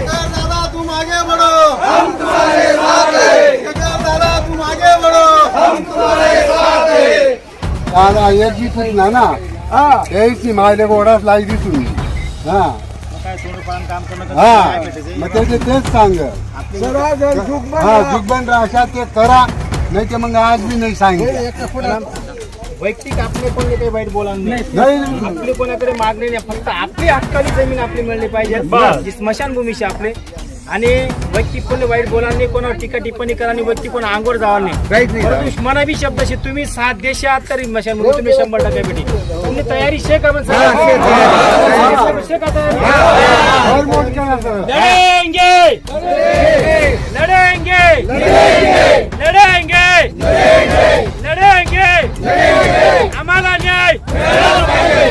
दादा तुम आगे बढ़ो हम तुम्हारे साथ हैं शेखर दादा तुम आगे बढ़ो हम तुम्हारे साथ हैं दादा एक बी तरी ना ना? यायची माझ्या गोडाच लागली तुम्ही हा. हा. मग त्याचे तेच सांग. हा जुगबन राशा ते करा. नाही ते मग आज बी नाही सांगितलं. वैयक्तिक आपले कोणी काही वाईट बोला नाही. आपली कोणाकडे मागणी नाही फक्त आपली हक्काची जमीन आपली मिळली पाहिजे. स्मशानभूमीशी आपले. आणि वैयक्तिक कोणी वाईट बोला नाही कोणावर टीका टिप्पणी करा आणि वैयक्तिक कोणा अंगोर जावा नाही. परंतु मनाबी शब्दाशी तुम्ही सात देशात तरी स्मशानभूमी तुम्ही शंभर टक्के भेटी. तुम्ही तयारी शे का पण सांगा. शे का तयारी? लढेंगे लढेंगे लढेंगे आम्हाला न्याय.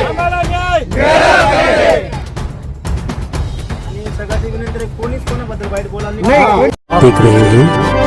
आम्हाला न्याय. कोणीच कोणाबद्दल वाईट हैं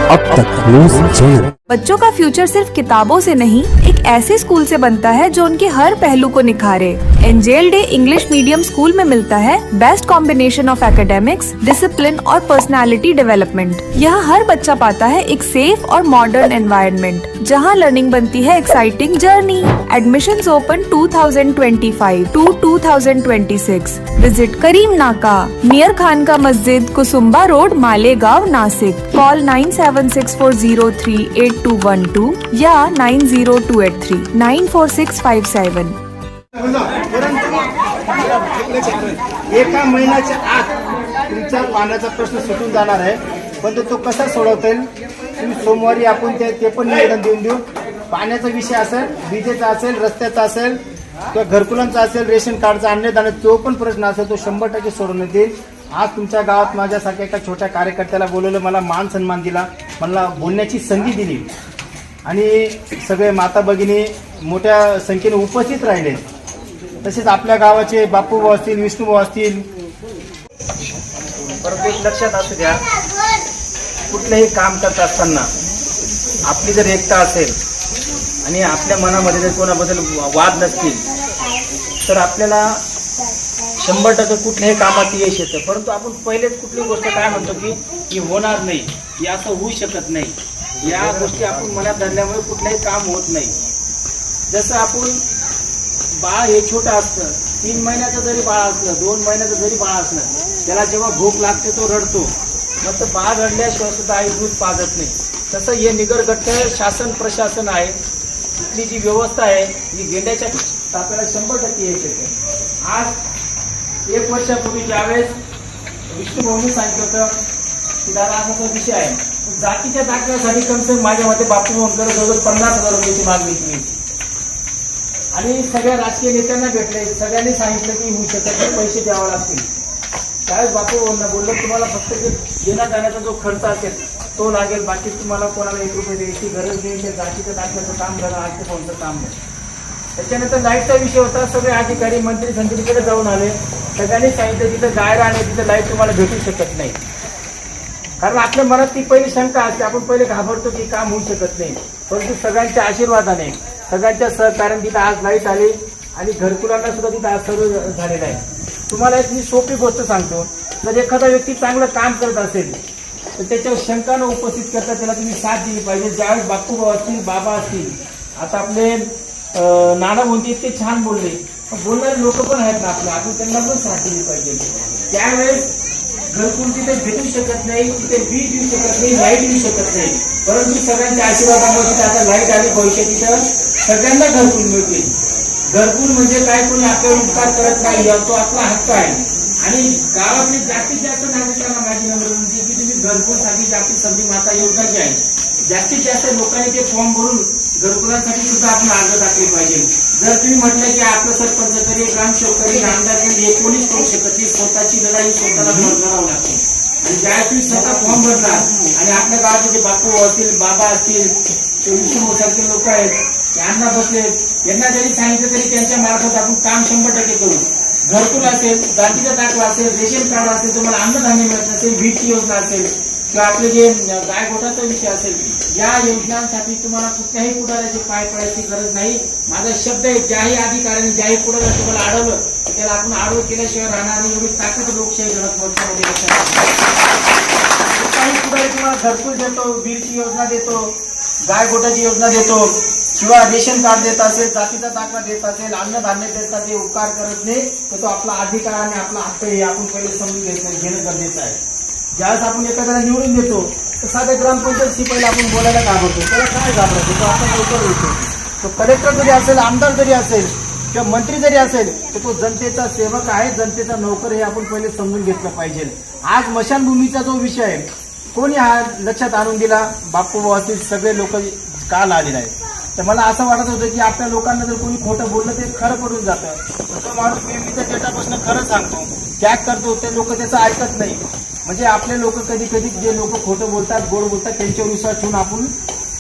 अब तक न्यूज चैनल. बच्चों का फ्यूचर सिर्फ़ किताबों से नहीं, एक ऐसे स्कूल से बनता है जो उनके हर पहलू को निखारे। Angel day English medium school में मिलता है best combination of academics discipline और पर्सनालिटी डेवलपमेंट यहाँ हर बच्चा पाता है एक सेफ़ और मॉडर्न एनवायरनमेंट जहाँ लर्निंग बनती है exciting journey admission open 2025 to 2026 visit Karim Naka near Khan का मस्जिद Kusumba road Malegaon Nashik call nine seven six four zero three eight two one two या nine zero two eight three nine four six five seven एका महिन्याच्या आत तुमचा पाण्याचा प्रश्न सुटून जाणार आहे. पण तो तो कसा सोडवता येईल तुम्ही सोमवारी आपण ते ते पण निवेदन देऊन देऊ. पाण्याचा विषय असेल विजेचा असेल रस्त्याचा असेल किंवा घरकुलांचा असेल रेशन कार्डचा अन्नदान तो पण प्रश्न असेल तो शंभर टक्के सोडवण्यात येईल. आज तुमच्या गावात माझ्यासारख्या एका छोट्या कार्यकर्त्याला बोलवलं मला मान सन्मान दिला. मला बोलण्याची संधी दिली. आणि सगळे माता भगिनी मोठ्या संख्येने उपस्थित राहिले. तसेच आपल्या गावाचे बापू भाऊ असतील विष्णू भाऊ असतील. परंतु एक लक्षात असू द्या कुठलंही काम करत असताना आपली जर एकता असेल आणि आपल्या मनामध्ये जर कोणाबद्दल वाद नसतील तर आपल्याला शंभर टक्के कुठल्याही कामात यश येतं. परंतु आपण पहिलेच कुठली गोष्ट काय म्हणतो की ही होणार नाही. असं होऊ शकत नाही. या गोष्टी आपण मनात धरल्यामुळे कुठलंही काम होत नाही. जसं आपण बाळ हे छोटं असतं तीन महिन्याचं जरी बाळ असलं दोन महिन्याचं जरी बाळ असलं त्याला जेव्हा भूक लागते तो रडतो. मग तर बाळ रडल्याशिवाय सुद्धा आई दूध पाजत नाही. तसं हे निगरगट्ट शासन प्रशासन आहे. इथली जी व्यवस्था आहे ही गेंड्याच्या ताप्याला शंभर टक्के येत येते आज एक वर्षापूर्वी ज्यावेळेस विष्णू भाऊनी सांगितलं होतं की दादा असा विषय आहे जातीच्या दाखल्यासाठी कमसे माझ्या मते बापू भाऊंकडे जवळजवळ पन्नास हजार रुपयाची मागणी केली आणि सगळ्या राजकीय नेत्यांना भेटले सगळ्यांनी सांगितलं की होऊ शकत नाही पैसे द्यावे लागतील. त्यावेळेस बापू भाऊंना बोललो तुम्हाला फक्त जे येण्या जाण्याचा जो खर्च असेल तो लागेल बाकी तुम्हाला कोणाला एक रुपये द्यायची गरज नाही ते जातीच्या दाखल्याचं काम झालं आज ते फोनचं काम नाही त्याच्यानंतर लाईटचा विषय होता सगळे अधिकारी मंत्री संत्रीकडे जाऊन आले. सगळ्यांनी सांगितलं तिथं गायर आणि तिथं लाइट तुम्हाला भेटू शकत नाही. कारण आपल्या मनात ती पहिली शंका असते आपण पहिले घाबरतो की काम होऊ शकत नाही. परंतु सगळ्यांच्या आशीर्वादाने सगळ्यांच्या सहकार्याने तिथं आज लाइट आली आणि घरकुलांना सुद्धा तिथं आज सर्व झालेलं आहे. तुम्हाला एक मी सोपी गोष्ट सांगतो. जर एखादा व्यक्ती चांगलं काम करत असेल तर त्याच्यावर शंका न उपस्थित करता त्याला तुम्ही साथ दिली पाहिजे. ज्यावेळेस बापूभाऊ असतील बाबा असतील आता आपले नाना म्हणते इतके छान बोलले पण बोलणारे लोक पण आहेत ना आपले आपण त्यांना पण साथ दिली पाहिजे. त्यावेळेस घरकुल तिथे भेटू शकत नाही तिथे वीज येऊ शकत नाही लाइट येऊ शकत नाही. परंतु सगळ्यांच्या आशीर्वादामुळे तिथे आता लाइट आली भविष्यात तिथं सगळ्यांना घरकुल मिळतील. घरकुल म्हणजे काय? कोणी आपल्यावर उपकार करत नाही तो आपला हक्क आहे. आणि गावातले जास्तीत जास्त नागरिकांना माझी नंबर विनंती की तुम्ही घरकुलसाठी जास्तीत संधी माता योजना जी आहे. जास्तीत जास्त लोकांनी ते फॉर्म भरून घरकुलासाठी सुद्धा आपण अर्ज टाकले पाहिजे. जर तुम्ही म्हटलं की आपलं सरपंच करी ग्रामसेवक करी आमदार हे कोणीच करू शकत नाही. स्वतःची लढाई स्वतःला करावं लागते. आणि ज्यावेळेस तुम्ही स्वतः फॉर्म भरता आणि आपल्या गावाचे जे बापू असतील बाबा असतील सारखे लोक आहेत यांना बसले यांना जरी सांगितलं तरी त्यांच्या मार्फत आपण काम शंभर टक्के करू. घरकुल असेल जातीचा दाखला असेल रेशन कार्ड असेल तुम्हाला अन्नधान्य मिळत असेल वीजची योजना असेल किंवा आपले जे गाय विषय असेल या योजनांसाठी तुम्हाला कुठल्याही पुढाऱ्याची पाय पडायची गरज नाही. माझा शब्द आहे ज्याही अधिकाऱ्याने ज्याही पुढाऱ्या तुम्हाला अडवलं त्याला आपण आडवं केल्याशिवाय राहणार नाही एवढी ताकद लोकशाही घडत मोर्चामध्ये काही पुढे तुम्हाला घरकुल देतो वीरची योजना देतो गाय गोटाची योजना देतो किंवा रेशन कार्ड देत असेल जातीचा दाखला देत असेल अन्नधान्य देत असेल उपकार करत नाही तर तो आपला अधिकार आणि आपला हक्क हे आपण पहिले समजून घ्यायचं घेणं गरजेचं आहे. ज्यावेळेस आपण एखाद्याला निवडून देतो तर साध्या ग्रामपंचायत पहिले आपण बोलायला घाबरतो. त्याला काय घाबरतो? तो आपण लवकर होतो तो कलेक्टर जरी असेल आमदार जरी असेल किंवा मंत्री जरी असेल तर तो जनतेचा सेवक आहे जनतेचा नोकर हे आपण पहिले समजून घेतलं पाहिजे. आज मशानभूमीचा जो विषय आहे कोणी हा लक्षात आणून दिला? बापू असतील सगळे लोक काल आलेले आहेत. तर मला असं वाटत होतं की आपल्या लोकांना जर कोणी खोटं बोललं ते खरं पडून जातं. तर तो माणूस नेहमीच्या डेटापासून खरं सांगतो. त्याग करतो ते लोक त्याचं ऐकत नाही. म्हणजे आपले लोक कधी कधी जे लोक खोटं बोलतात गोड बोलतात त्यांच्यावर विश्वास ठेवून आपण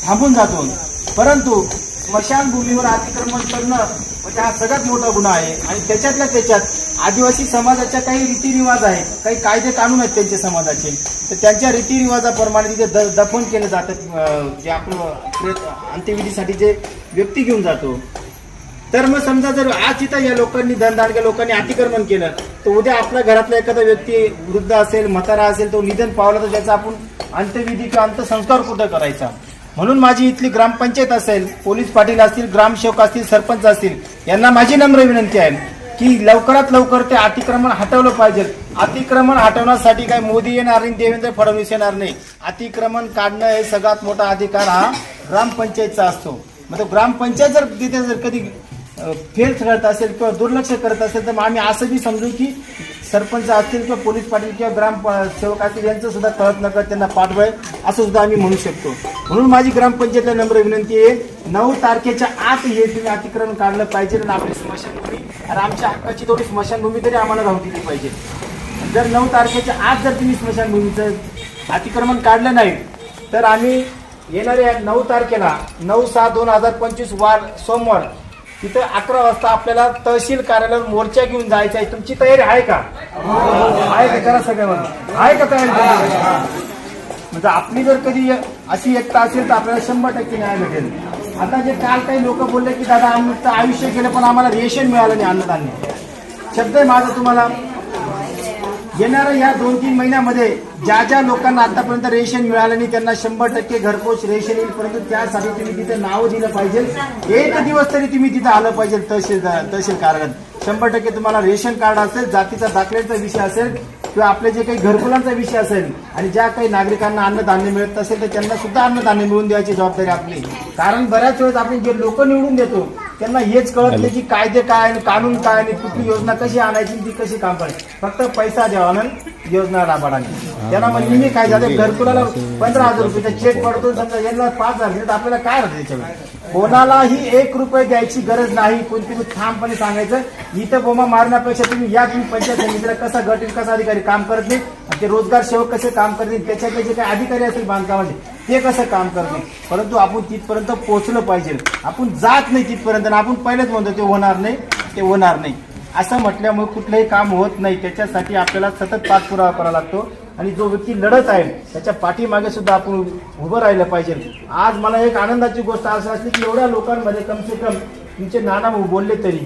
थांबून जातो. परंतु स्मशानभूमीवर अतिक्रमण करणं म्हणजे हा सगळ्यात मोठा गुन्हा आहे. आणि त्याच्यातल्या त्याच्यात आदिवासी समाजाच्या काही रीतिरिवाज आहेत काही कायदे कानून आहेत त्यांच्या समाजाचे. तर त्यांच्या रीतिरिवाजाप्रमाणे तिथे द दफन केलं जातं जे आपलं अंत्यविधीसाठी जे व्यक्ती घेऊन जातो. तर मग समजा जर आज तिथं या लोकांनी धनधारक्या लोकांनी अतिक्रमण केलं तर उद्या आपल्या घरातला एखादा व्यक्ती वृद्ध असेल म्हातारा असेल तो निधन पावला तर त्याचा आपण अंत्यविधी किंवा अंत्यसंस्कार कुठं करायचा? म्हणून माझी इथली ग्रामपंचायत असेल पोलीस पाटील असतील ग्रामसेवक असतील सरपंच असतील यांना माझी नम्र विनंती आहे की लवकरात लवकर ते अतिक्रमण हटवलं पाहिजे. अतिक्रमण हटवण्यासाठी काही मोदी येणार नाही देवेंद्र फडणवीस येणार नाही. अतिक्रमण काढणं हे सगळ्यात मोठा अधिकार हा ग्रामपंचायतचा असतो. मग तो ग्रामपंचायत जर तिथे जर कधी फेल ठरत असेल किंवा दुर्लक्ष करत असेल तर मग आम्ही असं बी समजू की सरपंच असतील किंवा पोलीस पाटील किंवा ग्राम प- सेवक असतील यांचं सुद्धा कळत न कळत त्यांना पाठवाय असं सुद्धा आम्ही म्हणू शकतो. म्हणून माझी ग्रामपंचायतला नम्र विनंती आहे नऊ तारखेच्या आत हे तुम्ही अतिक्रमण काढलं पाहिजे आणि आपली स्मशानभूमी आणि आमच्या हक्काची थोडी स्मशानभूमी तरी आम्हाला राहू दिली पाहिजे. जर नऊ तारखेच्या आत जर तुम्ही स्मशानभूमीचं अतिक्रमण काढलं नाही तर आम्ही येणाऱ्या नऊ तारखेला नऊ सहा दोन हजार पंचवीस वार सोमवार तिथं अकरा वाजता आपल्याला तहसील कार्यालयात मोर्चा घेऊन जायचा आहे. तुमची तयारी आहे का? आहे का? करा सगळ्यांना आहे का तयारी? म्हणजे आपली जर कधी अशी एकता असेल तर आपल्याला शंभर टक्के न्याय भेटेल. आता जे काल काही लोक बोलले की दादा आमचं आयुष्य गेलं पण आम्हाला रेशन मिळालं नाही अन्नधान्य. शब्द आहे माझा तुम्हाला. येणाऱ्या या दोन तीन महिन्यामध्ये ज्या ज्या लोकांना आतापर्यंत रेशन मिळालं नाही त्यांना शंभर टक्के घरपोच रेशन येईल. परंतु त्यासाठी तुम्ही तिथे नाव दिलं पाहिजे. एक दिवस तरी तुम्ही तिथं आलं पाहिजे तहसील तहसील कार्यालयात. शंभर टक्के तुम्हाला रेशन कार्ड असेल जातीचा दाखल्याचा विषय असेल किंवा आपले जे काही घरकुलांचा विषय असेल आणि ज्या काही नागरिकांना अन्नधान्य मिळत असेल तर त्यांना सुद्धा अन्नधान्य मिळवून द्यायची जबाबदारी आपली. कारण बऱ्याच वेळेस आपण जे लोक निवडून देतो त्यांना हेच कळत नाही की कायदे काय आणि कानून काय आणि कुठली योजना कशी आणायची आणि ती कशी काम करायची. फक्त पैसा द्यावा आणि योजना राबवायची त्यांना म्हणजे मी काय झालं घरकुलाला पंधरा हजार रुपयाचा चेक पडतो. समजा यांना पाच हजार आपल्याला काय राहतं त्याच्यावर कोणालाही एक रुपये द्यायची गरज नाही. कोण तुम्ही ठामपणे सांगायचं इथं बोमा मारण्यापेक्षा तुम्ही या तुम्ही पंचायत समितीला कसा गट विकास अधिकारी काम करत नाही? आणि ते रोजगार सेवक कसे काम करतील त्याच्यातले जे काही अधिकारी असतील बांधकामाचे ते कसं काम करते? परंतु आपण तिथपर्यंत पोहोचलं पाहिजे. आपण जात नाही तिथपर्यंत आणि आपण पहिलेच म्हणतो ते होणार नाही ते होणार नाही. असं म्हटल्यामुळे कुठलंही काम होत नाही. त्याच्यासाठी आपल्याला सतत पाठपुरावा करावा लागतो. आणि जो व्यक्ती लढत आहे त्याच्या पाठीमागे सुद्धा आपण उभं राहिलं पाहिजे. आज मला एक आनंदाची गोष्ट असं असली की एवढ्या लोकांमध्ये कमसे कम तुमचे नाना भाऊ बोलले तरी.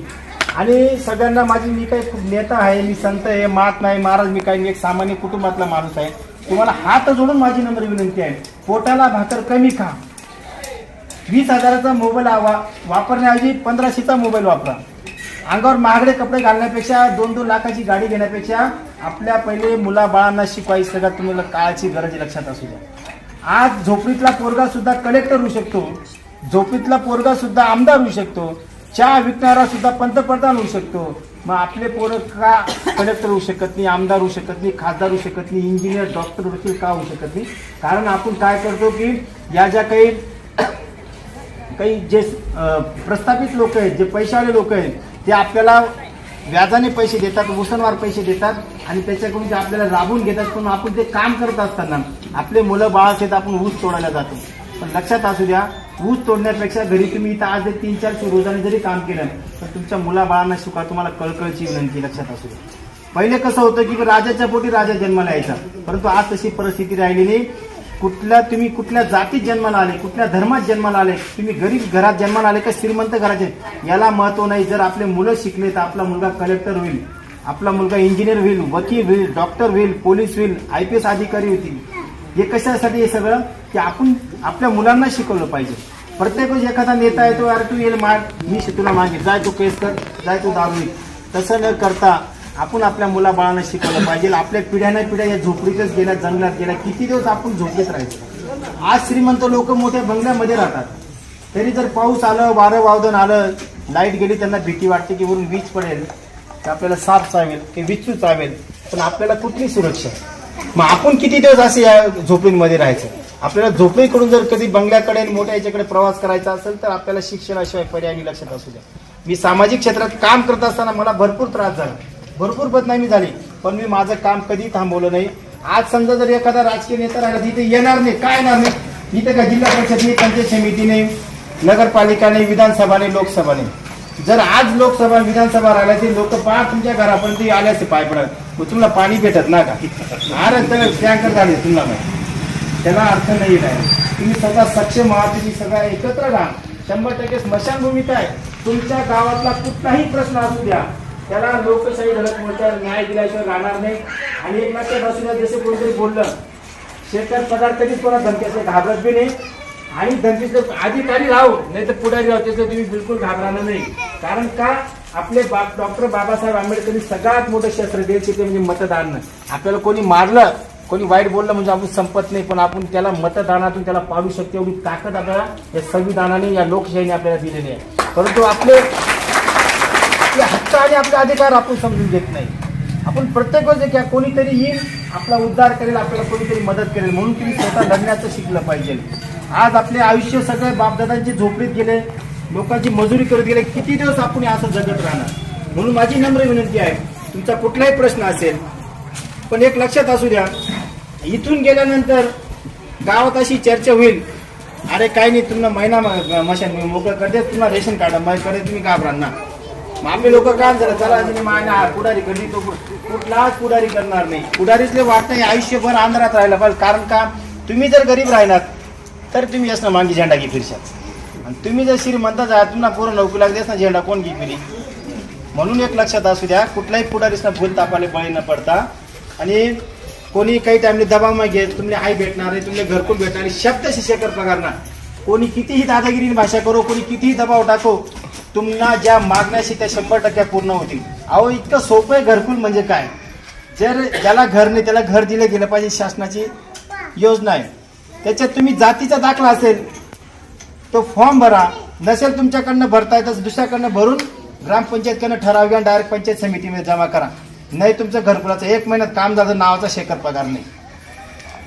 आणि सगळ्यांना माझी मी काही खूप नेता आहे मी संत आहे मात नाही महाराज मी काही मी एक सामान्य कुटुंबातला माणूस आहे. तुम्हाला हात जोडून माझी नम्र विनंती आहे. पोटाला भाकर कमी खा. वीस हजाराचा मोबाईल वा वापरण्याऐवजी पंधराशेचा मोबाईल वापरा. अंगावर महागडे कपडे घालण्यापेक्षा दोन दोन लाखाची गाडी घेण्यापेक्षा आपल्या पहिले मुलाबाळांना शिकवाई सगळ्यात तुम्हाला काळाची गरज लक्षात असू द्या. आज झोपडीतला पोरगा सुद्धा कलेक्टर होऊ शकतो. झोपडीतला पोरगा सुद्धा आमदार होऊ शकतो. चहा विकणारा सुद्धा पंतप्रधान होऊ शकतो. मग आपले पोरं का कलेक्टर होऊ शकत नाही आमदार होऊ शकत नाही खासदार होऊ शकत नाही इंजिनियर डॉक्टर देखील का होऊ शकत नाही? कारण आपण काय करतो की या ज्या काही काही जे प्रस्थापित लोक आहेत जे पैशावाले लोक आहेत ते आपल्याला व्याजाने पैसे देतात उसनवार पैसे देतात आणि त्याच्याकडून ते आपल्याला राबून घेतात पण आपण ते काम करत असताना आपले मुलं बाळ आहेत आपण ऊस तोडायला जातो. पण लक्षात असू द्या ऊस तोडण्यापेक्षा घरी तुम्ही इथं आज तीन चारशे रोजाने जरी काम केलं तर तुमच्या मुलाबाळांना शिका तुम्हाला कळकळची विनंती लक्षात असू पहिले कसं होतं की राजाच्या पोटी राजा जन्माला यायचा. परंतु आज तशी परिस्थिती राहिली नाही. कुठल्या तुम्ही कुठल्या जातीत जन्माला आले कुठल्या धर्मात जन्माला आले तुम्ही गरीब घरात जन्माला आले का श्रीमंत घराचे याला महत्त्व नाही. जर आपले मुलं शिकले तर आपला मुलगा कलेक्टर होईल आपला मुलगा इंजिनियर होईल वकील होईल डॉक्टर होईल पोलीस होईल आय पी एस अधिकारी होतील. हे कशासाठी हे सगळं? की आपण आपल्या मुलांना शिकवलं पाहिजे. प्रत्येक एखादा नेता येतो अरे तू येईल माग मी शि- तुला मागे जाय तू केस कर जाय तू दारू तसं न करता आपण आपल्या मुलाबाळांना शिकवलं पाहिजे. आपल्या पिढ्याने पिढ्या या झोपडीतच गेल्या जंगलात गेल्या किती दिवस आपण झोपडीत राहायचो. आज श्रीमंत लोक मोठ्या बंगल्यामध्ये राहतात. तरी जर पाऊस आलं वारं वावदन आलं लाइट गेली त्यांना भीती वाटते की वरून वीज पडेल की आपल्याला साप चावेल की विचू चावेल पण आपल्याला कुठली सुरक्षा? मग आपण किती दिवस असे या झोपडींमध्ये राहायचं? आपल्याला झोपडीकडून जर कधी बंगल्याकडे आणि मोठ्या याच्याकडे प्रवास करायचा असेल तर आपल्याला शिक्षणाशिवाय पर्यायी लक्षात असू द्या. मी सामाजिक क्षेत्रात काम करत असताना मला भरपूर त्रास झाला. भरपूर बदनामी झाली. पण मी माझं काम कधी थांबवलं नाही. आज समजा जर एखादा राजकीय नेता राहिला तिथे येणार नाही. काय येणार नाही? इथे का जिल्हा परिषदने पंचायत समितीने नगरपालिकाने विधानसभाने लोकसभाने जर आज लोकसभा विधानसभा राहिल्या ते लोक पहा तुमच्या घरापर्यंत आल्याचे पाय पडत. मग तुम्हाला पाणी भेटत ना का? अरे तर टँकर झाले तुम्हाला. त्याला अर्थ नाही आहे तुम्ही सगळा सक्षम आहात तुम्ही सगळा एकत्र राहा. शंभर टक्के स्मशानभूमीत आहे. तुमच्या गावातला कुठलाही प्रश्न असू द्या. त्याला लोकशाही धडक मोठ्या न्याय दिल्याशिवाय राहणार नाही. आणि एक लक्षात असू द्या जसे कोणतरी बोललं शेतकरी पदार्थ कधीच कोणा धमक्याचे घाबरत बी नाही. आणि धमकीचं अधिकारी राहू नाही तर पुढारी राहू त्याचं तुम्ही बिलकुल घाबरणार नाही. कारण का? आपले बाप डॉक्टर बाबासाहेब आंबेडकरनी सगळ्यात मोठं शस्त्र दिले ते म्हणजे मतदान. आपल्याला कोणी मारलं कोणी वाईट बोललं म्हणजे आपण संपत नाही पण आपण त्याला मतदानातून त्याला पाडू शकतो एवढी ताकद आपल्याला या संविधानाने या लोकशाहीने आपल्याला दिलेली आहे. परंतु आपले आपले हक्क आणि आपले अधिकार आपण समजून घेत नाही. आपण प्रत्येक वेळेस घ्या कोणीतरी येईल आपला उद्धार करेल आपल्याला कोणीतरी मदत करेल म्हणून तुम्ही स्वतः लढण्याचं शिकलं पाहिजे. आज आपले आयुष्य सगळे बापदादांचे झोपडीत गेले लोकांची मजुरी करत गेले किती दिवस आपण असं जगत राहणार? म्हणून माझी नम्र विनंती आहे तुमचा कुठलाही प्रश्न असेल पण एक लक्षात असू द्या इथून गेल्यानंतर गावात अशी चर्चा होईल. अरे काय नाही तुम्हाला महिना म- मशान मी मोकळं करते तुम्हाला रेशन कार्ड करते तुम्ही घाबरा ना. मग आपले लोक काय झालं चला तिने माझ्या पुढारी करली तो कुठलाच पुढारी करणार नाही. पुढारीतले वाटत नाही आयुष्यभर अंधारात राहिला पाहिजे. कारण का? तुम्ही जर गरीब राहिलात तर तुम्ही असं मागे झेंडा घे फिरशात. आणि तुम्ही जर श्रीमंत जा तुम्हाला पूर्ण नोकरी लागतेस ना झेंडा कोण घे फिरी म्हणून एक लक्षात असू द्या कुठलाही पुढारीसना फुल तापाले बळी न पडता आणि कोणी काही टाइमने दबाव घेत तुमले आई भेटणार आहे तुमले घरकुल भेटणार आहे शब्द शिष्यकर पगार कोणी कितीही दादागिरीने भाषा करो कोणी कितीही दबाव टाको तुम्हाला ज्या मागण्याशी त्या शंभर टक्के पूर्ण होतील. अहो इतकं सोपं आहे घरकुल म्हणजे काय? जर ज्याला घर नाही त्याला घर दिलं गेलं पाहिजे शासनाची योजना आहे. त्याच्यात तुम्ही जातीचा दाखला असेल तो फॉर्म भरा. नसेल तुमच्याकडनं भरता येतच दुसऱ्याकडनं भरून ग्रामपंचायतकडनं ठराव घ्या डायरेक्ट पंचायत समितीमध्ये जमा करा. नाही तुमचं घरकुलाचं एक महिन्यात काम झालं नावाचा शेखर पगार नाही.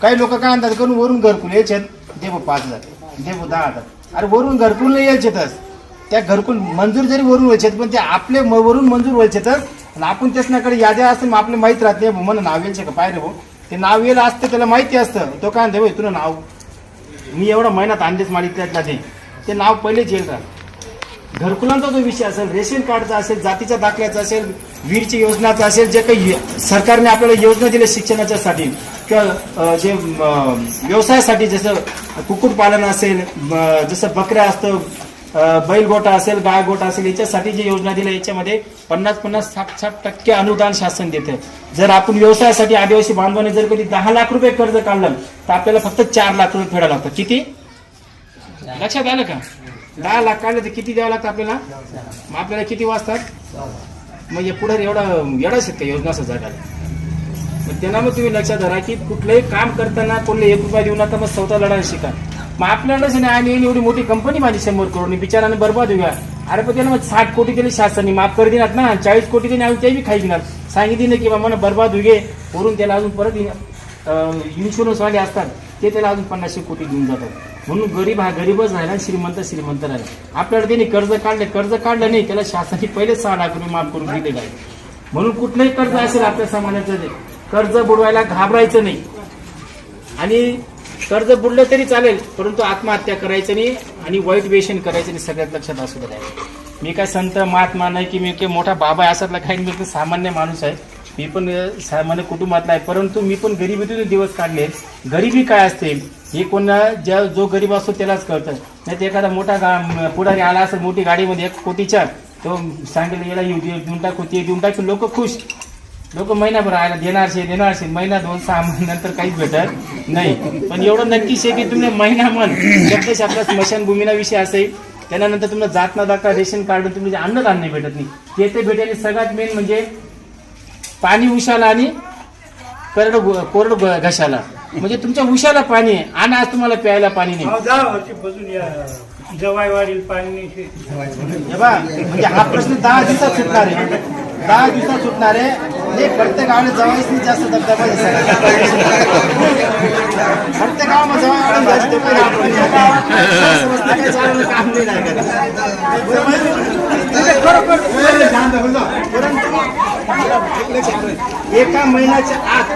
काही लोक काय म्हणतात करून वरून घरकुल यायचे देव पाच हजार देव दहा हजार. अरे वरून घरकुल नाही यायचेतच. त्या घरकुल मंजूर जरी वरून व्हायचे पण ते आपले म- वरून मंजूर व्हायचे तर आणि आपण त्याच्याकडे याद्या असतील मग आपले माहीत राहते म्हणून नाव येईल का? पाहिजे भाऊ हो. ते नाव येईल असतं त्याला माहिती असतं. तो काय म्हणते "भाई, तुला नाव. मी एवढा महिन्यात आणलेच मागितल्यातला ते. ते नाव पहिलेच येईल राहत घरकुलांचा जो विषय असेल रेशन कार्डचा असेल जातीच्या दाखल्याचा असेल वीरची योजनाचा असेल जे काही सरकारने आपल्याला योजना दिल्या शिक्षणाच्यासाठी किंवा जे व्यवसायासाठी जसं कुक्कुटपालन असेल जसं बकऱ्या असतं बैलगोटा असेल गाय गोटा असेल याच्यासाठी जी योजना दिल्या याच्यामध्ये पन्नास पन्नास साठ साठ टक्के अनुदान शासन देतं जर आपण व्यवसायासाठी आदिवासी बांधवाने जर कधी दहा लाख रुपये कर्ज काढलं तर आपल्याला फक्त चार लाख रुपये फेडावं लागतं किती? लक्षात आलं का? दहा लाख काढले तर किती द्यावं लागतं आपल्याला? मग आपल्याला किती वाजतात मग हे म्हणजे पुढे एवढा एवढाच आहेत का योजना असं जगायला. मग त्यांना मग तुम्ही लक्षात धरा की कुठलंही काम करताना कोणले एक रुपया देऊ नका मग स्वतः लढायला शिका. मग आपल्यालाच नाही आणि एवढी मोठी कंपनी माझी शंभर करोड बिचाराने बरबाद होऊया. अरे पण त्याला मग साठ कोटी दिले शासनाने माफ कर देणार ना. चाळीस कोटी दिले आम्ही ते बी खाई देणार. सांगितली ना की बाबा मला बरबाद होऊ वरून त्याला अजून परत इन्शुरन्सवाले असतात ते त्याला अजून पन्नासशे कोटी देऊन जातात. म्हणून गरीब हा गरीबच राहिला श्रीमंत श्रीमंत राहिला. आपल्याला त्यांनी कर्ज काढलं कर्ज काढलं नाही त्याला शासनाने पहिलेच सहा लाख रुपये माफ करून दिलेलं आहे म्हणून कुठलंही कर्ज असेल आपल्या समाजाचं ते. कर्ज बुडवायला घाबरायचं नाही. आणि कर्ज बुडलं तरी चालेल परंतु आत्महत्या करायचं नाही आणि वाईट वेशन करायचं नाही सगळ्यात लक्षात असू द्या. मी काय संत महात्मा नाही की मी काही मोठा बाबा आहे असातला काही मी सामान्य माणूस आहे. मी पण सामान्य कुटुंबातला आहे. परंतु मी पण गरिबीतून दिवस काढले. गरिबी काय असते? हे कोणा ज्या जो गरीब असतो त्यालाच कळतं. नाही तर एखादा मोठा गा पुढारी आला असेल मोठी गाडीमध्ये एक कोटीच्या तो सांगेल याला येऊ दे देऊन टाकू ते देऊन टाकू. लोक खुश. लोक महिनाभर आयला देणारशे देणारशे. महिना दोन सहा महिन्यानंतर काहीच भेटत नाही. पण एवढं नक्कीच आहे की तुम्ही महिना मन शब्दशास्त्र स्मशानभूमीना विषय असेल. त्यानंतर तुम्हाला जात न दाखवा रेशन कार्ड तुम्ही अन्नधान्य भेटत नाही. ते ते भेटेल सगळ्यात मेन म्हणजे पाणी उशाला आणि करड कोरड घशाला. म्हणजे तुमच्या उशाला पाणी आहे. आणि आज तुम्हाला प्यायला पाणी नाही. जवाई वाढील पाणी हे म्हणजे हा प्रश्न दहा दिवसात सुटणार आहे. दहा दिवसात सुटणार आहे. हे प्रत्येक गावाने जवाईसनी जास्त दबदबा फक्त सगळ्या. प्रत्येक गावामध्ये काम नाही परंतु एका महिन्याच्या आत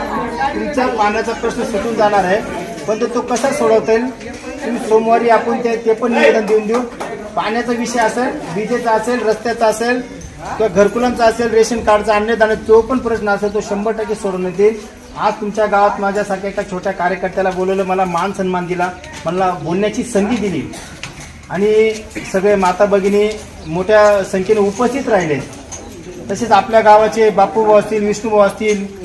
तुमचा पाण्याचा प्रश्न सुटून जाणार आहे. पण तो कसा सोडवता येईल तुम्ही सोमवारी आपण ते ते पण निवेदन देऊन देऊ. पाण्याचा विषय असेल विजेचा असेल रस्त्याचा असेल किंवा घरकुलांचा असेल रेशन कार्डचा अन्नदान जो पण प्रश्न असेल तो शंभर टक्के सोडवण्यात येईल. आज तुमच्या गावात माझ्यासारख्या एका छोट्या कार्यकर्त्याला बोलवलं मला मान सन्मान दिला मला बोलण्याची संधी दिली. आणि सगळे माता भगिनी मोठ्या संख्येने उपस्थित राहिले. तसेच आपल्या गावाचे बापूभाऊ असतील विष्णूभाऊ असतील